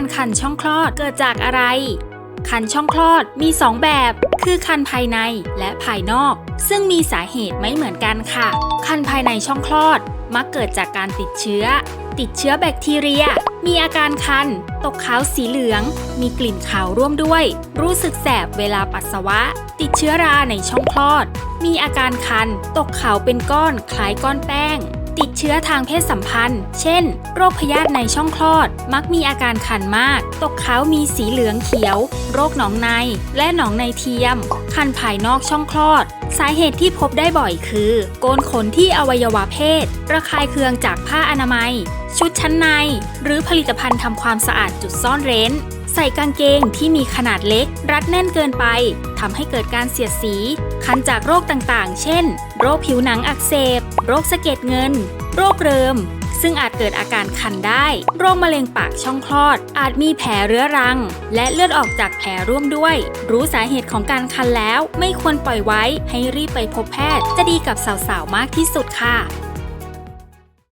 การคันช่องคลอดเกิดจากอะไร คันช่องคลอดมี 2 แบบ คือคันภายในและภายนอก ซึ่งมีสาเหตุไม่เหมือนกันค่ะ คันภายในช่องคลอดมักเกิดจากการติดเชื้อ ติดเชื้อแบคทีเรีย มีอาการคัน ตกขาวสีเหลือง มีกลิ่นขาวร่วมด้วย รู้สึกแสบเวลาปัสสาวะ ติดเชื้อราในช่องคลอด มีอาการคัน ตกขาวเป็นก้อนคล้ายก้อนแป้ง ติดเชื้อทางเพศสัมพันธ์ เช่น โรคพยาธิในช่องคลอด มักมีอาการคันมาก ตกขาวมีสีเหลืองเขียว โรคหนองใน และหนองในเทียม คันภายนอกช่องคลอด สาเหตุที่พบได้บ่อยคือ โกนขนที่อวัยวะเพศ ระคายเคืองจากผ้าอนามัย ชุดชั้นใน หรือผลิตภัณฑ์ทำความสะอาดจุดซ่อนเร้น ใส่กางเกงที่มีขนาดเล็ก รัดแน่นเกินไปทำให้เกิดการเสียดสี คันจากโรคต่างๆ เช่น โรคผิวหนังอักเสบ โรคสะเก็ดเงิน โรคเริม ซึ่งอาจเกิดอาการคันได้ โรคมะเร็งปากช่องคลอด อาจมีแผลเรื้อรัง และเลือดออกจากแผลร่วมด้วย รู้สาเหตุของการคันแล้ว ไม่ควรปล่อยไว้ให้รีบไปพบแพทย์ จะดีกับสาวๆ มากที่สุดค่ะ